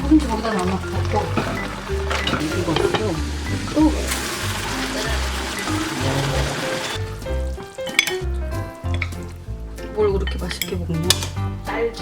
파김치 거기다 넣어. 덮고. 이거 없어. 또. 뭘 그렇게 맛있게 먹냐? 딸. 얘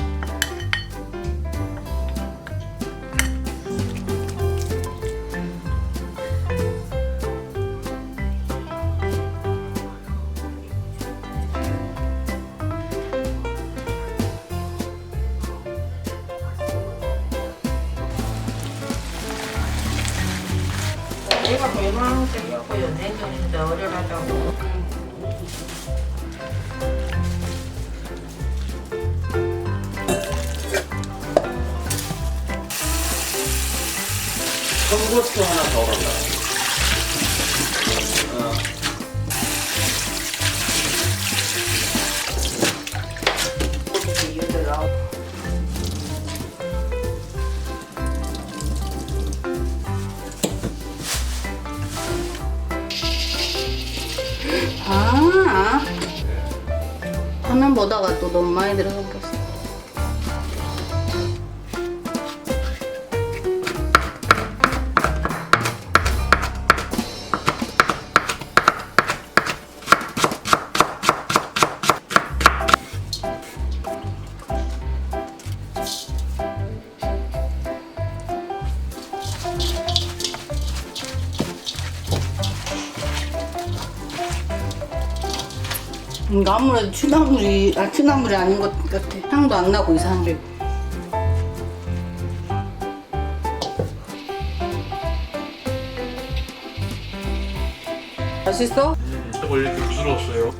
가 멸망적이었고요. 냉정인데 어려하다고. 청고추 하나 더 올라. 화면 보다가 또 너무 많이 들어가 이거 아무래도 취나물이 아 취나물이 아닌 것 같아. 향도 안 나고 이상하게. 맛있어? 왜 이렇게 부스러웠어요?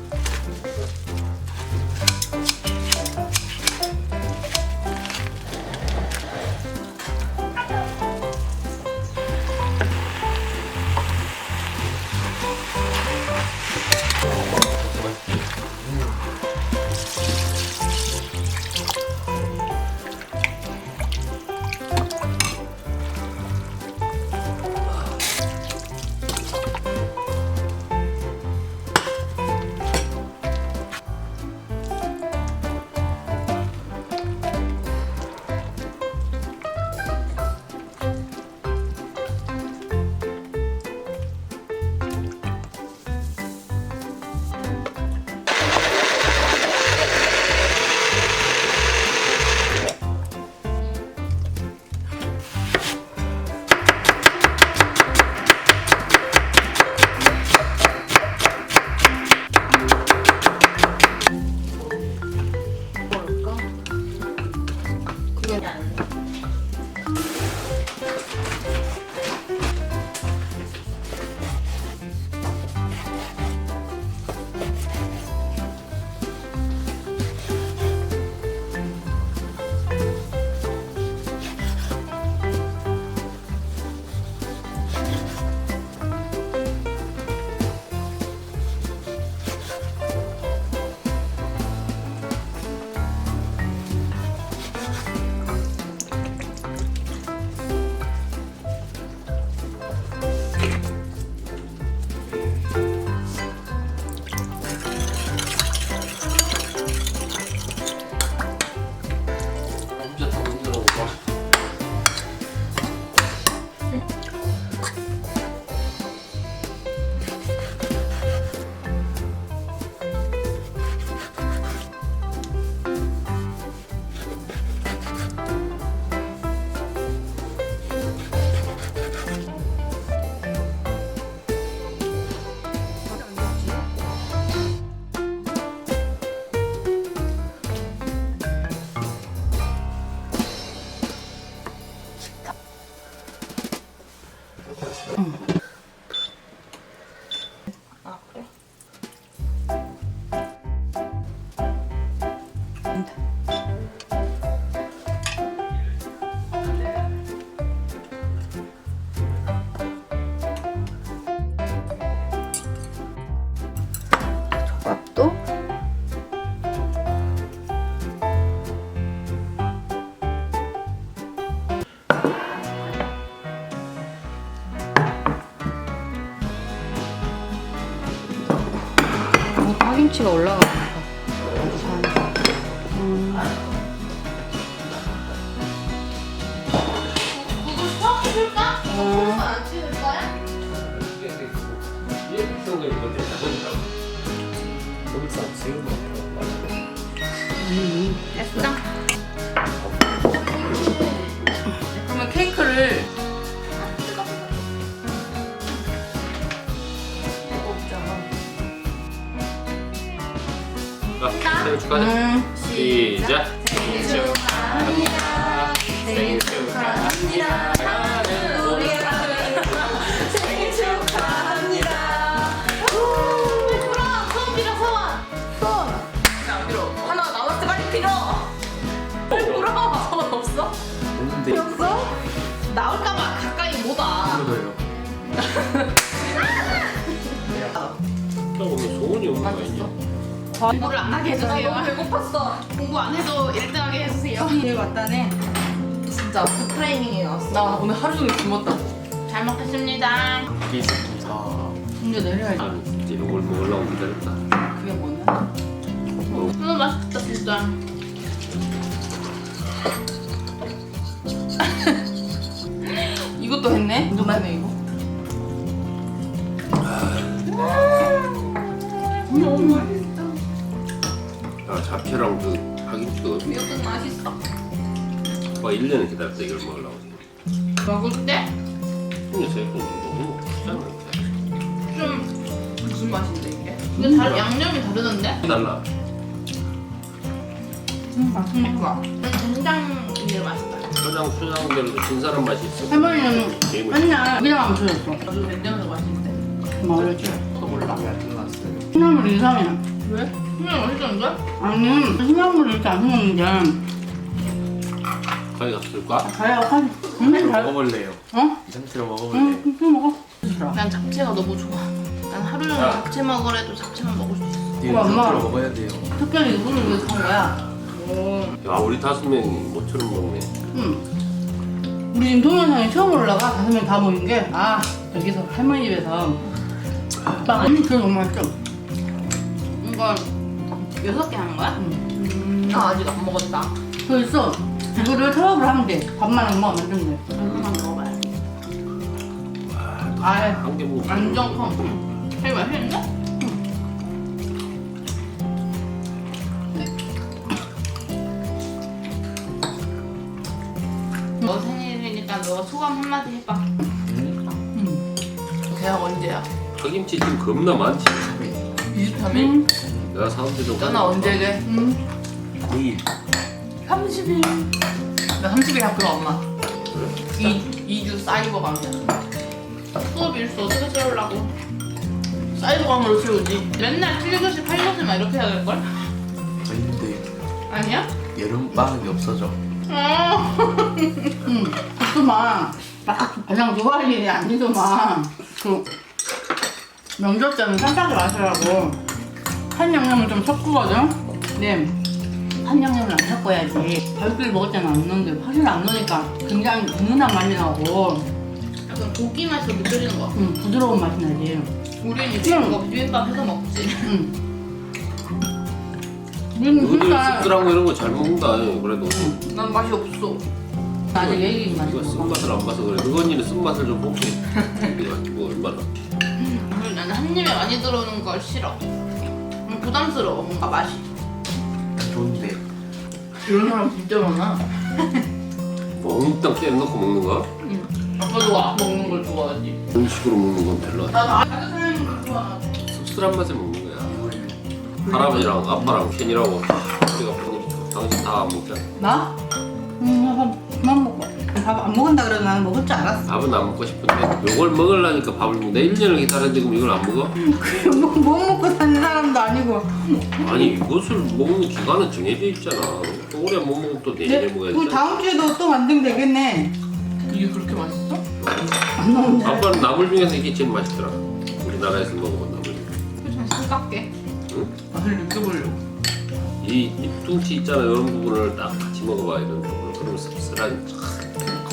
음. 어. 됐어. 그러면 자, 생일 축하해. 음. 시작. 생일 축하합니다. 생일 축하합니다. 하나 남았어 빨리 빌어. 빌어. 소원 없어? 없는데. 없어? 나올까봐 가까이 못 와. 오늘 소원이 없는 거 아니냐? 공부를 안 하게 해주세요. 너무 배고팠어. 공부 안 해도 1등하게 해주세요. 제일 왔다네. 진짜 그 타이밍에 왔어. 나 오늘 하루 종일 굶었다. 잘 먹겠습니다. 이제 내려야지. 아, 이제 이걸 먹으려고 기다렸다. 그게 뭐냐? 너무 맛있다 진짜. 이것도 했네? 누나네 이거. 아, 잡채랑 그 파김치도 이것도 맛있어. 와 1년을 기다렸다 이걸 먹으려고. 먹을 때 근데 생각보다 너무. 좀 무슨 맛인데 이게? 근데 다 양념이 다르던데? 달라. 음, 맛있니까. 된장 이게 맛있다. 초장 초장별로 신선한 맛이 있어. 할머니는 맨날 그냥 안 쳐줬어. 나도 된장도 맛있는데. 말했지. 몰라. 콩나물 이상해. 왜? 그냥 맛있던데? 아니, 콩나물을 이렇게 안 먹는데. 가위 없을까? 가야 한, 응? 잘, 먹어볼래요. 어? 이 상태로 먹어볼래요. 응, 그렇게 먹어. 싫어. 난 잡채가 너무 좋아. 난 하루 종일 야. 잡채 먹으래도 잡채만 먹을 수 있어. 이 엄마. 상태로 먹어야 돼요. 특별히 이거를 왜산 거야? 야 우리 다섯 명이 모처럼 먹네. 응. 우리 지금 동영상에 처음 올라가 다섯 명 다 모인 게, 아, 여기서 할머니 집에서 빵. 음, 그거 너무 맛있어. 이건 여섯 개 하는 거야? 음. 나 아직 안 먹었다. 그래서 이거를 초밥을 하면 돼. 밥만 엄마가 만들면 돼. 하나만 먹어봐야지. 아, 한개 먹고. 완전 커. 되게 맛있는데? 너 생일이니까 너 소감 한마디 해봐. 음. 대학 언제야? 파김치 지금 겁나 많지. 23일? 음. 내가 사람들이 너는 언제게? 음. 2일. 30일. 나 30일 학교 엄마. 2, 2주 사이버 강의야. 수업 일수 어떻게 채우려고? 사이버 강의로 채우지. 맨날 7교시, 8교시 막 이렇게 해야 될걸? 저희인데 아니야? 여름 방학이 없어져. 어. 응. 그만. 막 그냥 좋아할 일이 아니더만. 그 명절 때는 쌈싸게 마시라고 한 양념을 좀 섞거든. 근데 한 양념을 안 섞어야지. 발길 먹을 때는 안 넣는데 확실히 안 넣으니까 굉장히 은은한 맛이 나고 약간 고기 맛이 느껴지는 거. 음, 부드러운 맛이 나지. 우리는 이제 응. 이거 비빔밥 해서 먹지. 응. 우리는 너희들 진짜 거 이런 거 잘 먹는다. 그래도 난 맛이 없어. 아직 얘기 많이 이거 먹어. 쓴맛을 안 봐서 그래. 그 언니는 쓴맛을 좀 볼게. 이거 뭐 얼마나. 나는 한 입에 많이 들어오는 걸 싫어. 음, 부담스러워 뭔가 맛이. 좋은데 이런 사람 진짜 많아. 몽땅 깨놓고 먹는 거? 아빠도 안 먹는 걸 좋아하지. 음식으로 먹는 건 별로. 나도 아주 사람인 걸 좋아. 씁쓸한 맛에 먹는 거야. 할아버지랑 아빠랑 캔이라고 우리가 보니 당신 다 안 먹잖아. 나? 응, 한 그만 먹어. 밥 안 먹은다 그래도 나는 먹을 줄 알았어. 밥은 안 먹고 싶은데 이걸 먹으려니까 밥을 먹. 내 1년을 기다렸는데 그럼 이걸 안 먹어? 그래 뭐, 못 먹고 사는 사람도 아니고. 아니 이것을 먹는 기간은 정해져 있잖아. 또 오래 못 먹으면 또 내년에 네, 그 먹어야지. 다음 주에도 또 만들면 되겠네. 이게 그렇게 맛있어? 안 나오네. 아빠는 나물 중에서 이게 제일 맛있더라. 우리나라에서 먹어본 나물. 좀 싱겁게 응? 맛을 느껴보려고 이 잎둥치 있잖아 이런 부분을 딱 같이 먹어봐 이런 부분. 그러면 씁쓸한.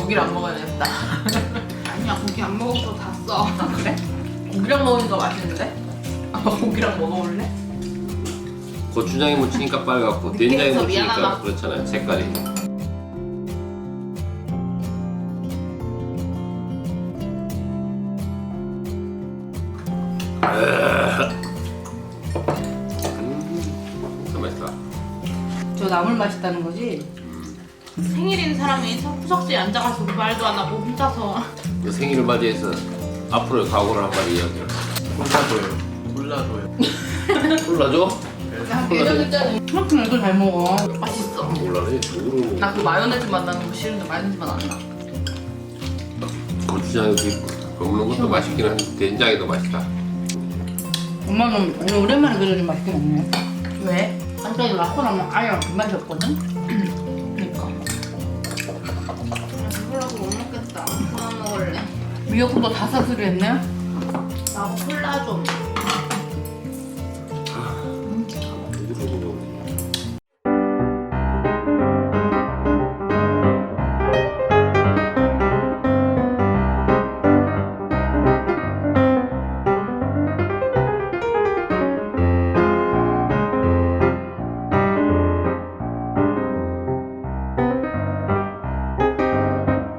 고기를 안 먹어야 되겠다 아니야 고기 안 먹어도 다 써. 그래? 고기랑 먹으니까 맛있는데? 아빠 고기랑 먹어볼래? 고추장에 묻히니까 빨갛고 된장에 묻히니까 미안하다. 그렇잖아요 색깔이. 음, 진짜 맛있다. 저 나물 맛있다는 거지? 생일인 사람이 후석지에 앉아가지고 말도 안 하고 혼자서 그 생일을 맞이해서 앞으로의 각오를 한 마디 이야기를. 골라줘요. 골라줘요. 골라줘? 예전 있잖아 그만큼 애도 잘 먹어. 맛있어 몰라네. 누구를 먹어. 나그 마요네즈 맛 나는 거 싫은데 마요네즈 맛 안 나. 고추장에 먹는 것도 맛있긴 한데 된장이 더 맛있다. 엄마는 오늘 오랜만에 그래도 좀 맛있게 먹네. 왜? 깜짝이 낳고 나면 아예 그 맛이 없거든? 미역국도 다 사수리 했네? 나도 콜라 좀.